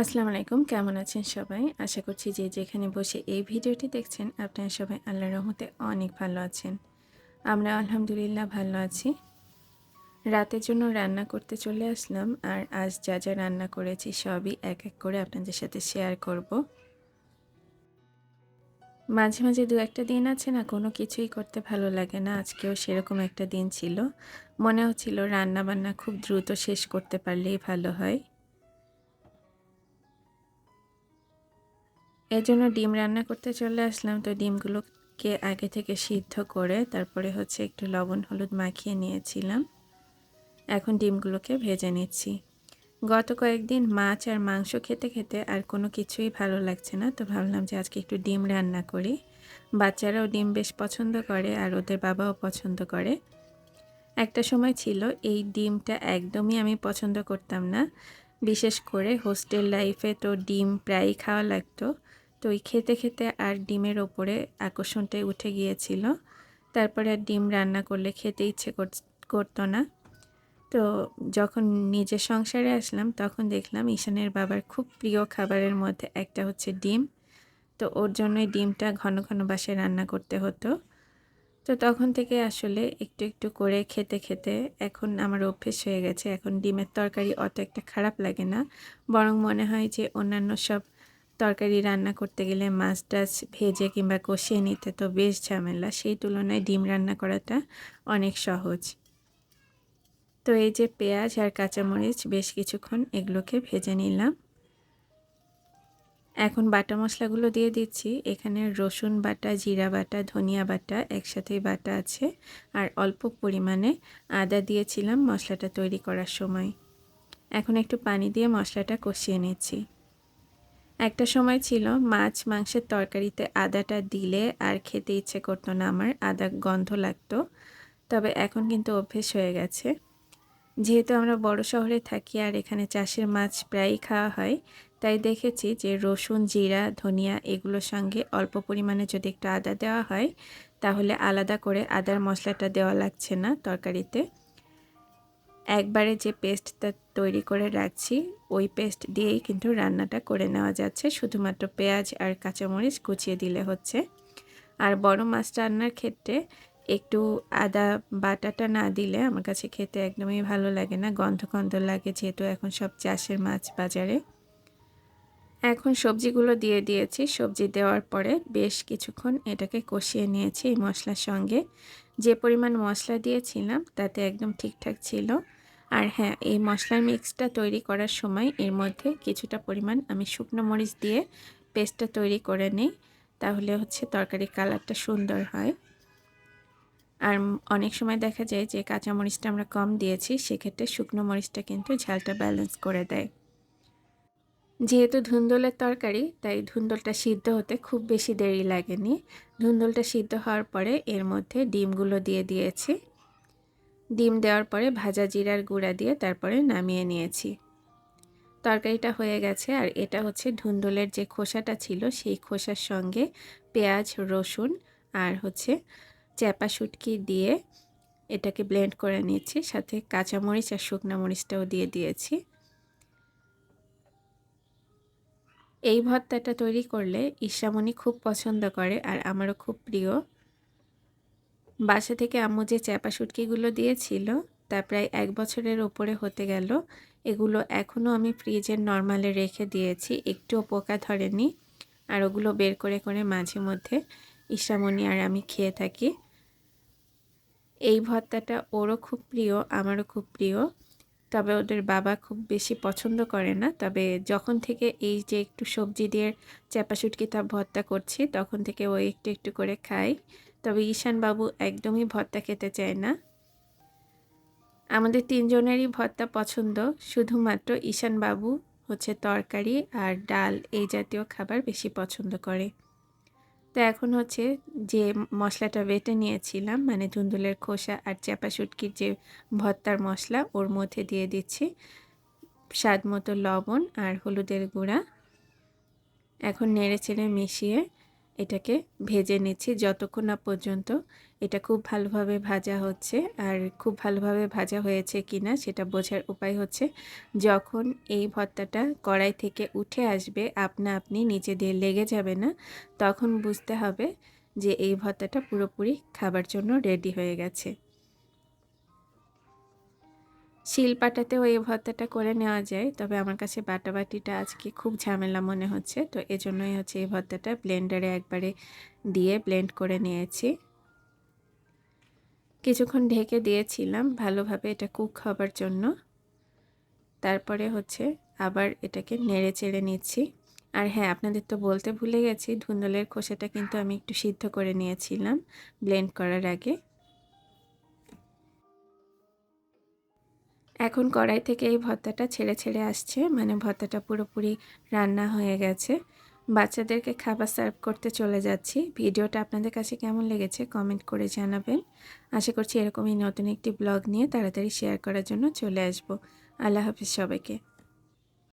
আসসালামু আলাইকুম, কেমন আছেন সবাই? আশা করছি যে যেখানে বসে এই ভিডিওটি দেখছেন, আপনারা সবাই আল্লাহর রহমতে অনেক ভালো আছেন। আমরা আলহামদুলিল্লাহ ভালো আছি। রাতের জন্য রান্না করতে চলে আসলাম, আর আজ যা যা রান্না করেছি সবই এক এক করে আপনাদের সাথে শেয়ার করব। মাঝে মাঝে দু একটা দিন আছে না, কোনো কিছুই করতে ভালো লাগে না, আজকেও সেরকম একটা দিন ছিল। মনে হচ্ছিল রান্না বান্না খুব দ্রুত শেষ করতে পারলেই ভালো হয়। এর জন্য ডিম রান্না করতে চলে আসলাম। তো ডিমগুলোকে আগে থেকে সিদ্ধ করে তারপরে হচ্ছে একটু লবণ, হলুদ মাখিয়ে নিয়েছিলাম। এখন ডিমগুলোকে ভেজে নিচ্ছি। গত কয়েকদিন মাছ আর মাংস খেতে খেতে আর কোনো কিছুই ভালো লাগছে না। তো ভাবলাম যে আজকে একটু ডিম রান্না করি। বাচ্চারাও ডিম বেশ পছন্দ করে আর ওদের বাবাও পছন্দ করে। একটা সময় ছিল এই ডিমটা একদমই আমি পছন্দ করতাম না। বিশেষ করে হোস্টেল লাইফে তো ডিম প্রায়ই খাওয়া লাগতো। তো ওই খেতে খেতে আর ডিমের ওপরে আকর্ষণটাই উঠে গিয়েছিল। তারপরে আর ডিম রান্না করলে খেতে ইচ্ছে করতো না। তো যখন নিজের সংসারে আসলাম, তখন দেখলাম ঈশানের বাবার খুব প্রিয় খাবারের মধ্যে একটা হচ্ছে ডিম। তো ওর জন্যই ডিমটা ঘন ঘন বাসায় রান্না করতে হতো। তো তখন থেকে আসলে একটু একটু করে খেতে খেতে এখন আমার অভ্যেস হয়ে গেছে। এখন ডিমের তরকারি অত একটা খারাপ লাগে না। বরং মনে হয় যে অন্যান্য সব তরকারি রান্না করতে গেলে মাছ টাছ ভেজে কিংবা কষিয়ে নিতে তো বেশ ঝামেলা। সেই তুলনায় ডিম রান্না করাটা অনেক সহজ। তো এই যে পেঁয়াজ আর কাঁচামরিচ, বেশ কিছুক্ষণ এগুলোকে ভেজে নিলাম। এখন বাটা মশলাগুলো দিয়ে দিচ্ছি। এখানে রসুন বাটা, জিরা বাটা, ধনিয়া বাটা একসাথেই বাটা আছে। আর অল্প পরিমাণে আদা দিয়েছিলাম মশলাটা তৈরি করার সময়। এখন একটু পানি দিয়ে মশলাটা কষিয়ে নিচ্ছি। একটা সময় ছিল মাছ মাংসের তরকারিতে আদাটা দিলে আর খেতে ইচ্ছে করতো না আমার, আদা গন্ধ লাগতো। তবে এখন কিন্তু অভ্যেস হয়ে গেছে। যেহেতু আমরা বড় শহরে থাকি আর এখানে চাষের মাছ প্রায়ই খাওয়া হয়, তাই দেখেছি যে রসুন, জিরা, ধনিয়া এগুলোর সঙ্গে অল্প পরিমাণে যদি একটু আদা দেওয়া হয়, তাহলে আলাদা করে আদার মশলাটা দেওয়া লাগছে না তরকারিতে। একবারে যে পেস্টটা তৈরি করে রাখছি, ওই পেস্ট দিয়েই কিন্তু রান্নাটা করে নেওয়া যাচ্ছে। শুধুমাত্র পেঁয়াজ আর কাঁচামরিচ কুচিয়ে দিলে হচ্ছে। আর বড় মাছ রান্নার ক্ষেত্রে একটু আদা বাটাটা না দিলে আমার কাছে খেতে একদমই ভালো লাগে না, গন্ধ গন্ধ লাগে যেহেতু এখন সব চাষের মাছ বাজারে। এখন সবজিগুলো দিয়ে দিয়েছি। সবজি দেওয়ার পরে বেশ কিছুক্ষণ এটাকে কষিয়ে নিয়েছি এই মশলার সঙ্গে। যে পরিমাণ মশলা দিয়েছিলাম তাতে একদম ঠিকঠাক ছিল। আর হ্যাঁ এই মশলার মিক্সটা তৈরি করার সময় এর মধ্যে কিছুটা পরিমাণ আমি শুকনো মরিচ দিয়ে পেস্টটা তৈরি করে নিই। তাহলে হচ্ছে তরকারির কালারটা সুন্দর হয়। আর অনেক সময় দেখা যায় যে কাঁচা মরিচটা আমরা কম দিয়েছি, সেক্ষেত্রে শুকনো মরিচটা কিন্তু ঝালটা ব্যালেন্স করে দেয়। যেহেতু ধুন্দলের তরকারি, তাই ধুন্দলটা সিদ্ধ হতে খুব বেশি দেরি লাগেনি। ধুন্দলটা সিদ্ধ হওয়ার পরে এর মধ্যে ডিমগুলো দিয়ে দিয়েছি। ডিম দেওয়ার পরে ভাজা জিরার গুঁড়া দিয়ে তারপরে নামিয়ে নিয়েছি। তরকারিটা হয়ে গেছে আর এটা হচ্ছে ধুন্দুলের যে খোসাটা ছিল সেই খোসার সঙ্গে পেঁয়াজ, রসুন আর হচ্ছে চ্যাপা শুটকি দিয়ে এটাকে ব্লেন্ড করে নিয়েছি। সাথে কাঁচামরিচ আর শুকনো মরিচটাও দিয়ে দিয়েছি। এই ভর্তাটা তৈরি করলে ঈশামণি খুব পছন্দ করে আর আমারও খুব প্রিয়। বাসা থেকে আম্মু যে চ্যাপা শুটকিগুলো দিয়েছিল, তা প্রায় এক বছরের ওপরে হতে গেল। এগুলো এখনও আমি ফ্রিজের নর্মালে রেখে দিয়েছি, একটুও পোকা ধরেনি। আর ওগুলো বের করে করে মাঝে মধ্যে ঈশামণি আর আমি খেয়ে থাকি। এই ভর্তাটা ওরও খুব প্রিয়, আমারও খুব প্রিয়। তবে ওদের বাবা খুব বেশি পছন্দ করে না। তবে যখন থেকে এই যে একটু সবজি দিয়ে চ্যাপা শুটকি তা ভর্তা করছি, তখন থেকে ও একটু একটু করে খাই তবে ঈশানবাবু একদমই ভর্তা খেতে চায় না। আমাদের তিনজনেরই ভর্তা পছন্দ, শুধুমাত্র ঈশানবাবু হচ্ছে তরকারি আর ডাল এই জাতীয় খাবার বেশি পছন্দ করে। তো এখন হচ্ছে যে মশলাটা বেটে নিয়েছিলাম মানে ধুন্দুলের খোসা আর চাপা শুটকির যে ভর্তার মশলা, ওর মধ্যে দিয়ে দিচ্ছি স্বাদ মতো লবণ আর হলুদের গুঁড়া। এখন নেড়ে চেড়ে মিশিয়ে এটাকে ভেজে নিচ্ছি যতক্ষণ না পর্যন্ত। এটা খুব ভালোভাবে ভাজা হচ্ছে। আর খুব ভালোভাবে ভাজা হয়েছে কি না সেটা বোঝার উপায় হচ্ছে, যখন এই ভর্তাটা কড়াই থেকে উঠে আসবে, আপনা আপনি নিচে দিয়ে লেগে যাবে না, তখন বুঝতে হবে যে এই ভর্তাটা পুরোপুরি খাবার জন্য রেডি হয়ে গেছে। শিল পাটাতেও এই ভর্তাটা করে নেওয়া যায়। তবে আমার কাছে বাটাবাটিটা আজকে খুব ঝামেলা মনে হচ্ছে। তো এজন্যই হচ্ছে এই ভর্তাটা ব্লেন্ডারে একবারে দিয়ে ব্লেন্ড করে নিয়েছি। কিছুক্ষণ ঢেকে দিয়েছিলাম ভালোভাবে এটা কুক হবার জন্য। তারপরে হচ্ছে আবার এটাকে নেড়ে চেড়ে নিচ্ছি। আর হ্যাঁ আপনাদের তো বলতে ভুলে গেছি, ধুন্দলের খোসাটা কিন্তু আমি একটু সিদ্ধ করে নিয়েছিলাম ব্লেন্ড করার আগে। এখন কড়াই থেকে এই ভর্তাটা ছেড়ে ছেড়ে আসছে। মানে ভর্তাটা পুরোপুরি রান্না হয়ে গেছে। বাচ্চাদেরকে খাবার সার্ভ করতে চলে যাচ্ছি। ভিডিওটা আপনাদের কাছে কেমন লেগেছে কমেন্ট করে জানাবেন। আশা করছি এরকমই নতুন একটি ব্লগ নিয়ে তাড়াতাড়ি শেয়ার করার জন্য চলে আসব। আল্লাহ হাফিজ সবাইকে।